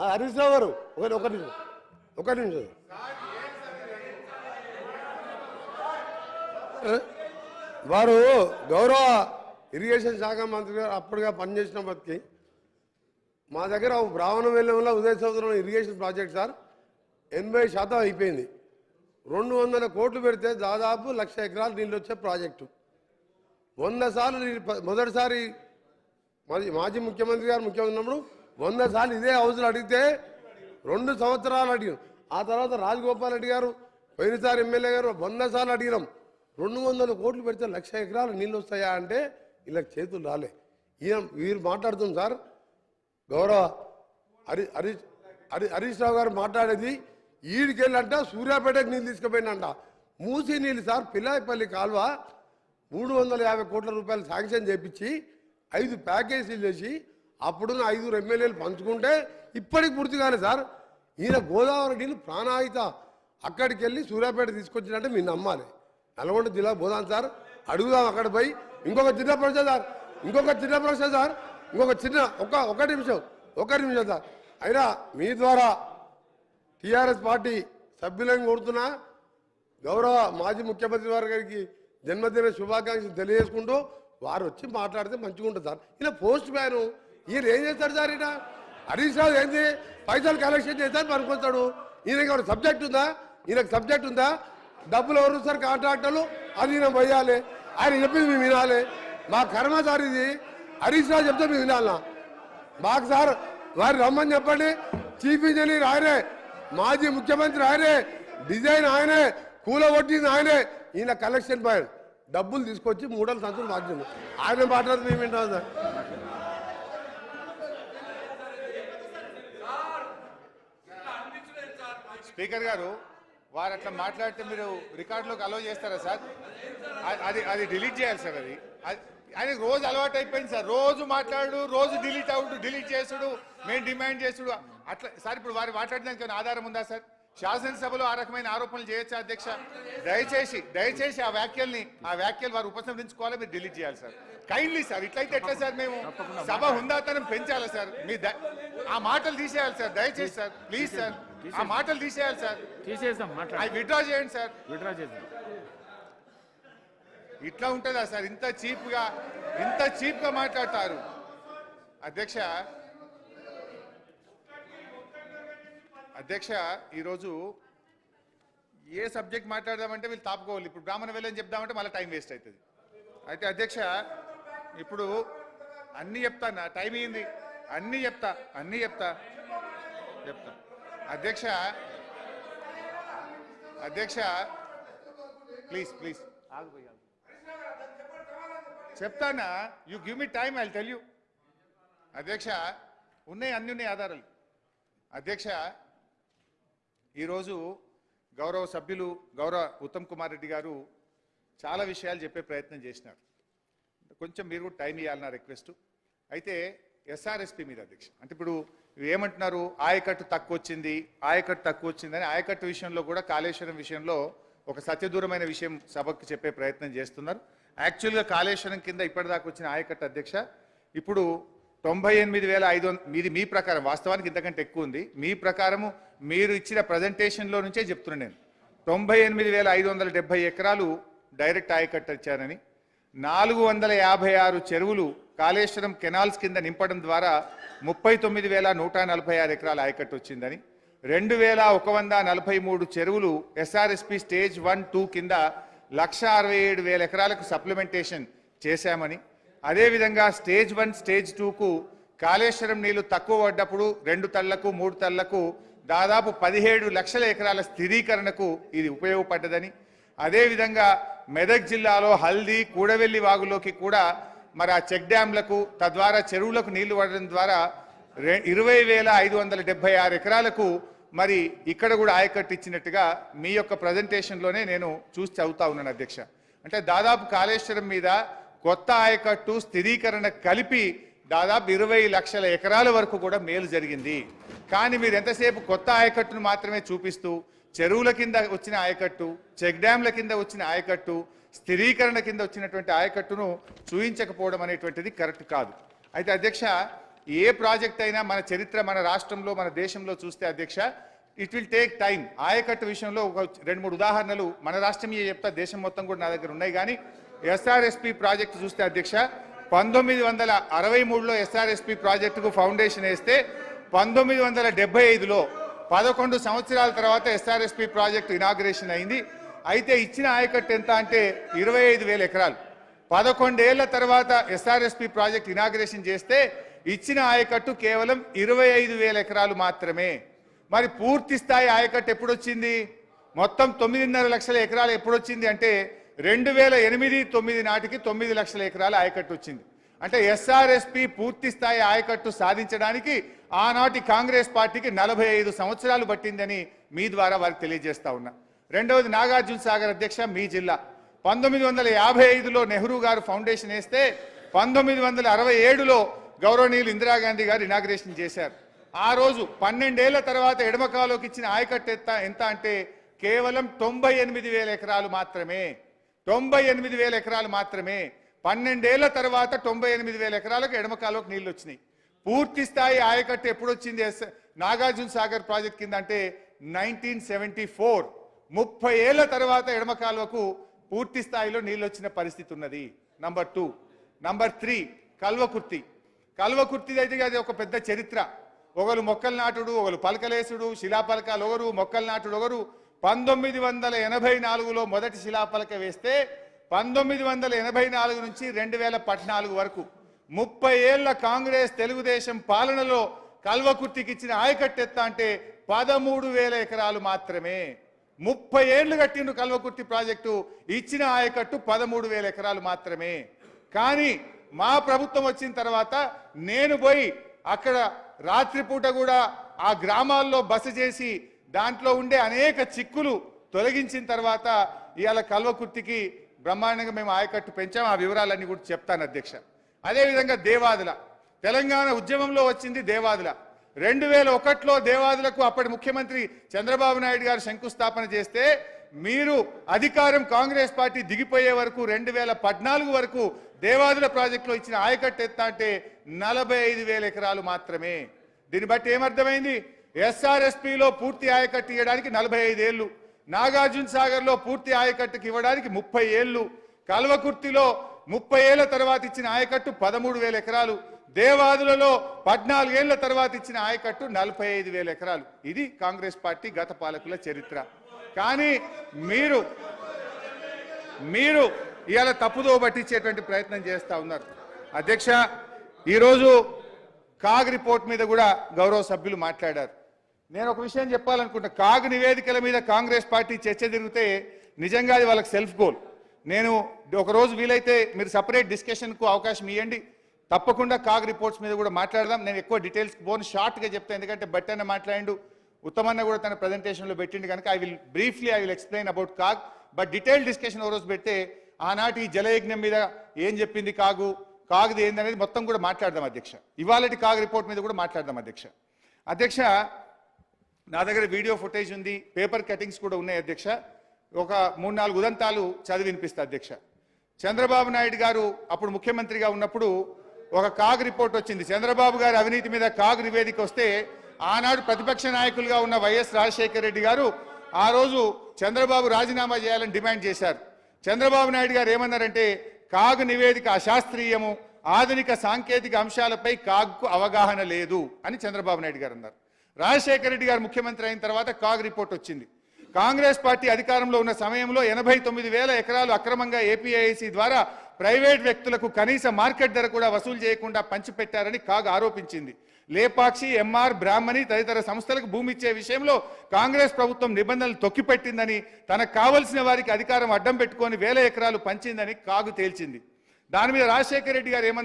హరీష్ రావు గారు ఒక నిమిషం ఒక నిమిషం. వారు గౌరవ ఇరిగేషన్ శాఖ మంత్రి గారు అప్పుడుగా పనిచేసిన బతికి మా దగ్గర బ్రాహ్మణ వెల్లంలో ఉదయ సముద్రంలో ఇరిగేషన్ ప్రాజెక్ట్ సార్ ఎనభై శాతం అయిపోయింది. రెండు వందల కోట్లు పెడితే దాదాపు లక్ష ఎకరాలు నీళ్ళు వచ్చే ప్రాజెక్టు. వంద సార్లు మొదటిసారి మాజీ ముఖ్యమంత్రి గారు ముఖ్యమంత్రి ఉన్నప్పుడు వంద సార్లు ఇదే హౌస్లో అడిగితే రెండు సంవత్సరాలు అడిగాం. ఆ తర్వాత రాజగోపాల్ రెడ్డి గారు పోయినసారి ఎమ్మెల్యే గారు వంద సార్లు అడిగినాం. రెండు వందల కోట్లు పెడితే లక్ష ఎకరాలు నీళ్ళు వస్తాయా అంటే ఇలా చేతులు రాలే. ఈయన వీరు మాట్లాడుతుంది సార్. గౌరవ హరి హరీష్ హరి హరీష్ రావు గారు మాట్లాడేది ఈడికెళ్ళంట సూర్యాపేటకు నీళ్ళు తీసుకుపోయినంట మూసి నీళ్ళు సార్ పిల్లాయిపల్లి కాలువ మూడు వందల యాభై కోట్ల రూపాయలు శాంక్షన్ చేపించి ఐదు ప్యాకేజీలు చేసి అప్పుడున్న ఐదుగురు ఎమ్మెల్యేలు పంచుకుంటే ఇప్పటికి పూర్తి కాలే సార్. ఈయన గోదావరి నీళ్ళు ప్రాణాయిత. అక్కడికి వెళ్ళి సూర్యాపేట తీసుకొచ్చినట్టే మీరు నమ్మాలి. నల్గొండ జిల్లా పోదాం సార్ అడుగుదాం అక్కడ పోయి. ఇంకొక చిన్న ప్రశ్న సార్ ఇంకొక చిన్న ప్రశ్న సార్ ఇంకొక చిన్న ఒక ఒక నిమిషం ఒక నిమిషం సార్. అయినా మీ ద్వారా టీఆర్ఎస్ పార్టీ సభ్యులను కోరుతున్నా గౌరవ మాజీ ముఖ్యమంత్రి వారి గారికి జన్మదిన శుభాకాంక్షలు తెలియజేసుకుంటూ వారు వచ్చి మాట్లాడితే మంచిగా ఉంటుంది సార్. ఇలా పోస్ట్ మ్యాను. ఈయన ఏం చేస్తాడు సార్ ఈయన? హరీష్ రావు ఏంది? పైసలు కలెక్షన్ చేస్తాడు అనుకుంటాడు ఈయనకి ఎవరు సబ్జెక్ట్ ఉందా? ఈయనకు సబ్జెక్ట్ ఉందా? డబ్బులు ఎవరు సార్ కాంట్రాక్టర్లు అది ఈయన పోయాలి. ఆయన చెప్పింది మేము వినాలి. మా కర్మ సార్ ఇది. హరీష్ రావు చెప్తే మేము వినాలనా మాకు సార్ వారు రమ్మని చెప్పండి. చీఫ్ ఇంజనీర్ ఆయనే. మాజీ ముఖ్యమంత్రి ఆయనే. డిజైన్ ఆయనే. కూల కొట్టింది ఆయనే. ఈయన కలెక్షన్ పాయింట్ డబ్బులు తీసుకొచ్చి మూడల సంచులు మార్చింది ఆయన మాట్లాడితే మేము వింటాం సార్. స్పీకర్ గారు వారు అట్లా మాట్లాడితే మీరు రికార్డులోకి అలో చేస్తారా సార్? అది అది డిలీట్ చేయాలి సార్ అది. అది- ఆయనకు రోజు అలవాటు అయిపోయింది సార్. రోజు మాట్లాడు రోజు డిలీట్ అవుడు డిలీట్ చేసుడు మేము డిమాండ్ చేసుడు. అట్లా సార్ ఇప్పుడు వారు మాట్లాడడానికి ఏమైనా ఆధారం ఉందా సార్? శాసనసభలో ఆ రకమైన ఆరోపణలు చేయొచ్చా అధ్యక్ష? దయచేసి దయచేసి ఆ వ్యాఖ్యల్ని ఆ వ్యాఖ్యలు వారు ఉపసంహరించుకోవాలి మీరు డిలీట్ చేయాలి సార్. కైండ్లీ సార్ ఇట్లయితే ఎట్లా సార్ మేము సభ హుందాతనం పెంచాలి సార్? మీ ద- ఆ మాటలు తీసేయాలి సార్. దయచేసి సార్ ప్లీజ్ సార్. ఆ మాటలు తీసేయాలి సార్. తీసేస్తాం అవి మాట్లాడి విత్డ్రా చేయండి సార్. విడ్రా చేద్దాం. ఇట్లా ఉంటుందా సార్? ఇంత చీప్గా ఇంత చీప్గా మాట్లాడతారు. అధ్యక్ష అధ్యక్ష ఈరోజు ఏ సబ్జెక్ట్ మాట్లాడదామంటే వీళ్ళు తాపుకోవాలి. ఇప్పుడు బ్రాహ్మణ వేలని చెప్దామంటే మళ్ళీ టైం వేస్ట్ అవుతుంది. అయితే అధ్యక్ష ఇప్పుడు అన్నీ చెప్తా నా టైం ఏంది? అన్నీ చెప్తా అన్నీ చెప్తా. చెప్తా. అధ్యక్ష అధ్యక్ష ప్లీజ్ ప్లీజ్ చెప్తానా? You give me time I tell you అధ్యక్ష ఉన్నాయి అన్ని ఉన్నాయి ఆధారాలు. అధ్యక్ష ఈరోజు గౌరవ సభ్యులు గౌరవ ఉత్తమ్ కుమార్ రెడ్డి గారు చాలా విషయాలు చెప్పే ప్రయత్నం చేసినారు. కొంచెం మీరు కూడా టైం ఇవ్వాలి నా రిక్వెస్ట్ అయితే ఎస్ఆర్ఎస్పి మీద అధ్యక్ష. అంటే ఇప్పుడు ఏమంటున్నారు? ఆయకట్టు తక్కువ వచ్చింది ఆయకట్టు తక్కువ వచ్చిందని ఆయకట్టు విషయంలో కూడా కాళేశ్వరం విషయంలో ఒక సత్యదూరమైన విషయం సభకు చెప్పే ప్రయత్నం చేస్తున్నారు. యాక్చువల్గా కాళేశ్వరం కింద ఇప్పటిదాకా వచ్చిన ఆయకట్టు అధ్యక్ష ఇప్పుడు తొంభై ఎనిమిది వేల ఐదు వంద మీది మీ ప్రకారం వాస్తవానికి ఇంతకంటే ఎక్కువ ఉంది. మీ ప్రకారము మీరు ఇచ్చిన ప్రజెంటేషన్లో నుంచే చెప్తున్నాను నేను. తొంభై ఎనిమిది వేల ఐదు వందల డెబ్బై ఎకరాలు డైరెక్ట్ ఆయకట్టు ఇచ్చారని నాలుగు వందల యాభై ఆరు చెరువులు కాళేశ్వరం కెనాల్స్ కింద నింపడం ద్వారా ముప్పై తొమ్మిది వేల నూట నలభై ఆరు ఎకరాల ఆయకట్టు వచ్చిందని రెండు వేల ఒక వంద నలభై మూడు చెరువులు ఎస్ఆర్ఎస్పి స్టేజ్ వన్ టూ కింద లక్ష అరవై ఏడు వేల ఎకరాలకు సప్లిమెంటేషన్ చేశామని అదేవిధంగా స్టేజ్ వన్ స్టేజ్ టూకు కాళేశ్వరం నీళ్ళు తక్కువ పడ్డప్పుడు రెండు తళ్ళకు మూడు తళ్ళకు దాదాపు పదిహేడు లక్షల ఎకరాల స్థిరీకరణకు ఇది ఉపయోగపడ్డదని అదేవిధంగా మెదక్ జిల్లాలో హల్దీ కూడవెల్లి వాగులోకి కూడా మరి ఆ చెక్ డ్యాంలకు తద్వారా చెరువులకు నీళ్ళు పడడం ద్వారా రె- ఇరవై వేల ఐదు వందల డెబ్బై ఆరు ఎకరాలకు మరి ఇక్కడ కూడా ఆయకట్టు ఇచ్చినట్టుగా మీ యొక్క ప్రజెంటేషన్లోనే నేను చూసి చదువుతా ఉన్నాను అధ్యక్ష. అంటే దాదాపు కాళేశ్వరం మీద కొత్త ఆయకట్టు స్థిరీకరణ కలిపి దాదాపు ఇరవై లక్షల ఎకరాల వరకు కూడా మేలు జరిగింది. కానీ మీరు ఎంతసేపు కొత్త ఆయకట్టును మాత్రమే చూపిస్తూ చెరువుల కింద వచ్చిన ఆయకట్టు చెక్ డ్యాంల కింద వచ్చిన ఆయకట్టు స్థిరీకరణ కింద వచ్చినటువంటి ఆయకట్టును చూయించకపోవడం అనేటువంటిది కరెక్ట్ కాదు. అయితే అధ్యక్ష ఏ ప్రాజెక్ట్ అయినా మన చరిత్ర మన రాష్ట్రంలో మన దేశంలో చూస్తే అధ్యక్ష ఇట్ విల్ టేక్ టైం ఆయకట్టు విషయంలో ఒక రెండు మూడు ఉదాహరణలు మన రాష్ట్రమే చెప్తా దేశం మొత్తం కూడా నా దగ్గర ఉన్నాయి కానీ ఎస్ఆర్ఎస్పి ప్రాజెక్టు చూస్తే అధ్యక్ష పంతొమ్మిది వందల అరవై మూడులో ఎస్ఆర్ఎస్పి ప్రాజెక్టుకు ఫౌండేషన్ వేస్తే పంతొమ్మిది వందల డెబ్బై ఐదులో పదకొండు సంవత్సరాల తర్వాత ఎస్ఆర్ఎస్పి ప్రాజెక్టు ఇనాగ్రేషన్ అయింది. అయితే ఇచ్చిన ఆయకట్టు ఎంత అంటే ఇరవై ఐదు వేల ఎకరాలు. పదకొండేళ్ళ తర్వాత ఎస్ఆర్ఎస్పి ప్రాజెక్ట్ ఇనాగ్రేషన్ చేస్తే ఇచ్చిన ఆయకట్టు కేవలం ఇరవై ఐదు వేల ఎకరాలు మాత్రమే. మరి పూర్తి స్థాయి ఆయకట్టు ఎప్పుడొచ్చింది? మొత్తం తొమ్మిదిన్నర లక్షల ఎకరాలు ఎప్పుడొచ్చింది అంటే రెండు వేల ఎనిమిది తొమ్మిది నాటికి తొమ్మిది లక్షల ఎకరాల ఆయకట్టు వచ్చింది. అంటే ఎస్ఆర్ఎస్పి పూర్తి స్థాయి ఆయకట్టు సాధించడానికి ఆనాటి కాంగ్రెస్ పార్టీకి నలభై ఐదు సంవత్సరాలు పట్టిందని మీ ద్వారా వారికి తెలియజేస్తా ఉన్నా. రెండవది నాగార్జున సాగర్ అధ్యక్ష మీ జిల్లా. పంతొమ్మిది వందల యాభై ఐదులో నెహ్రూ గారు ఫౌండేషన్ వేస్తే పంతొమ్మిది వందల అరవై ఏడులో గౌరవనీయులు ఇందిరాగాంధీ గారు ఇనాగ్రేషన్ చేశారు. ఆ రోజు పన్నెండేళ్ళ తర్వాత ఎడమకాలోకి ఇచ్చిన ఆయకట్టు ఎంత ఎంత అంటే కేవలం తొంభై ఎనిమిది వేల ఎకరాలు మాత్రమే. తొంభై ఎనిమిది వేల ఎకరాలు మాత్రమే. పన్నెండేళ్ళ తర్వాత తొంభై ఎనిమిది వేల ఎకరాలకు ఎడమకాలోకి నీళ్ళు వచ్చినాయి పూర్తి స్థాయి ఆయకట్టు ఎప్పుడు వచ్చింది ఎస్ నాగార్జున సాగర్ ప్రాజెక్ట్ కింద అంటే నైన్టీన్ సెవెంటీ ఫోర్. ముప్పై ఏళ్ళ తర్వాత ఎడమ కాలువకు పూర్తి స్థాయిలో నీళ్ళు వచ్చిన పరిస్థితి ఉన్నది number two number three Kalwakurthy. Kalwakurthy అయితే అది ఒక పెద్ద చరిత్ర. ఒకరు మొక్కలు నాటుడు ఒకరు పలకలేసుడు శిలాపలకాలు ఒకరు మొక్కలు నాటుడు ఒకరు. పంతొమ్మిది వందల ఎనభై నాలుగులో మొదటి శిలాపలక వేస్తే పంతొమ్మిది వందల ఎనభై నాలుగు నుంచి రెండు వేల పద్నాలుగు వరకు ముప్పై ఏళ్ళ కాంగ్రెస్ తెలుగుదేశం పాలనలో కల్వకుర్తికి ఇచ్చిన ఆయకట్టు ఎత్త అంటే పదమూడు వేల ఎకరాలు మాత్రమే. ముప్పై ఏళ్ళు కట్టిండు కల్వకుర్తి ప్రాజెక్టు ఇచ్చిన ఆయకట్టు పదమూడు వేల ఎకరాలు మాత్రమే. కానీ మా ప్రభుత్వం వచ్చిన తర్వాత నేను పోయి అక్కడ రాత్రిపూట కూడా ఆ గ్రామాల్లో బస చేసి దాంట్లో ఉండే అనేక చిక్కులు తొలగించిన తర్వాత ఇవాళ కల్వకుర్తికి బ్రహ్మాండంగా మేము ఆయకట్టు పెంచాం. ఆ వివరాలన్నీ కూడా చెప్తాను అధ్యక్ష. అదేవిధంగా దేవాదుల. తెలంగాణ ఉద్యమంలో వచ్చింది దేవాదుల. రెండు వేల ఒకటిలో దేవాదులకు అప్పటి ముఖ్యమంత్రి చంద్రబాబు నాయుడు గారు శంకుస్థాపన చేస్తే మీరు అధికారం కాంగ్రెస్ పార్టీ దిగిపోయే వరకు రెండు వేల పద్నాలుగు వరకు దేవాదుల ప్రాజెక్టులో ఇచ్చిన ఆయకట్టు ఎత్త అంటే నలభై ఐదు వేల ఎకరాలు మాత్రమే. దీన్ని బట్టి ఏమర్థమైంది? ఎస్ఆర్ఎస్పిలో పూర్తి ఆయకట్టు ఇవ్వడానికి నలభై ఐదేళ్ళు నాగార్జున సాగర్లో పూర్తి ఆయకట్టుకి ఇవ్వడానికి ముప్పై ఏళ్ళు కల్వకుర్తిలో ముప్పై ఏళ్ళ తర్వాత ఇచ్చిన ఆయకట్టు పదమూడు వేల ఎకరాలు దేవాదులలో పద్నాలుగేళ్ళ తర్వాత ఇచ్చిన ఆయకట్టు నలభై ఐదు వేల ఎకరాలు. ఇది కాంగ్రెస్ పార్టీ గత పాలకుల చరిత్ర. కానీ మీరు మీరు ఇవాళ తప్పుదో పట్టించేటువంటి ప్రయత్నం చేస్తూ ఉన్నారు. అధ్యక్ష ఈరోజు కాగ్ రిపోర్ట్ మీద కూడా గౌరవ సభ్యులు మాట్లాడారు. నేను ఒక విషయం చెప్పాలనుకుంటా. కాగ్ నివేదికల మీద కాంగ్రెస్ పార్టీ చర్చ జరిగితే నిజంగా అది వాళ్ళకి సెల్ఫ్ గోల్. నేను ఒక రోజు వీలైతే మీరు సపరేట్ డిస్కషన్కు అవకాశం ఇవ్వండి తప్పకుండా కాగ్ రిపోర్ట్స్ మీద కూడా మాట్లాడదాం. నేను ఎక్కువ డీటెయిల్స్ బోన్ షార్ట్గా చెప్తాను ఎందుకంటే బట్టన్న మాట్లాడిండు ఉత్తమన్న కూడా తన ప్రజెంటేషన్లో పెట్టిండు కనుక I will briefly I will explain about CAG. But detail discussion ఒక రోజు పెడితే ఆనాటి జలయజ్ఞం మీద ఏం చెప్పింది కాగు? కాగుది ఏందనేది మొత్తం కూడా మాట్లాడదాం అధ్యక్ష. ఇవాళటి కాగ్ రిపోర్ట్ మీద కూడా మాట్లాడదాం అధ్యక్ష. అధ్యక్ష నా దగ్గర వీడియో ఫుటేజ్ ఉంది పేపర్ కటింగ్స్ కూడా ఉన్నాయి అధ్యక్ష. ఒక మూడు నాలుగు ఉదంతాలు చదివి వినిపిస్తా అధ్యక్ష. చంద్రబాబు నాయుడు గారు అప్పుడు ముఖ్యమంత్రిగా ఉన్నప్పుడు ఒక కాగ్ రిపోర్ట్ వచ్చింది. చంద్రబాబు గారి అవినీతి మీద కాగ్ నివేదిక వస్తే ఆనాడు ప్రతిపక్ష నాయకులుగా ఉన్న వైఎస్ రాజశేఖర రెడ్డి గారు ఆ రోజు చంద్రబాబు రాజీనామా చేయాలని డిమాండ్ చేశారు. చంద్రబాబు నాయుడు గారు ఏమన్నారంటే కాగ్ నివేదిక అశాస్త్రీయము ఆధునిక సాంకేతిక అంశాలపై కాగ్కు అవగాహన లేదు అని చంద్రబాబు నాయుడు గారు అన్నారు. రాజశేఖర రెడ్డి గారు ముఖ్యమంత్రి అయిన తర్వాత కాగ్ రిపోర్ట్ వచ్చింది. కాంగ్రెస్ పార్టీ అధికారంలో ఉన్న సమయంలో ఎనభై తొమ్మిది వేల ఎకరాలు అక్రమంగా ఏపీఐసి ద్వారా ప్రైవేట్ వ్యక్తులకు కనీస మార్కెట్ ధర కూడా వసూలు చేయకుండా పంచిపెట్టారని కాగ్ ఆరోపించింది. లేపాక్షి ఎంఆర్ బ్రాహ్మణి తదితర సంస్థలకు భూమి ఇచ్చే విషయంలో కాంగ్రెస్ ప్రభుత్వం నిబంధనలు తొక్కిపెట్టిందని తనకు కావలసిన వారికి అధికారం అడ్డం పెట్టుకొని వేల ఎకరాలు పంచిందని కాగు తేల్చింది. దాని మీద రాజశేఖర రెడ్డి గారు ఏమన్నారు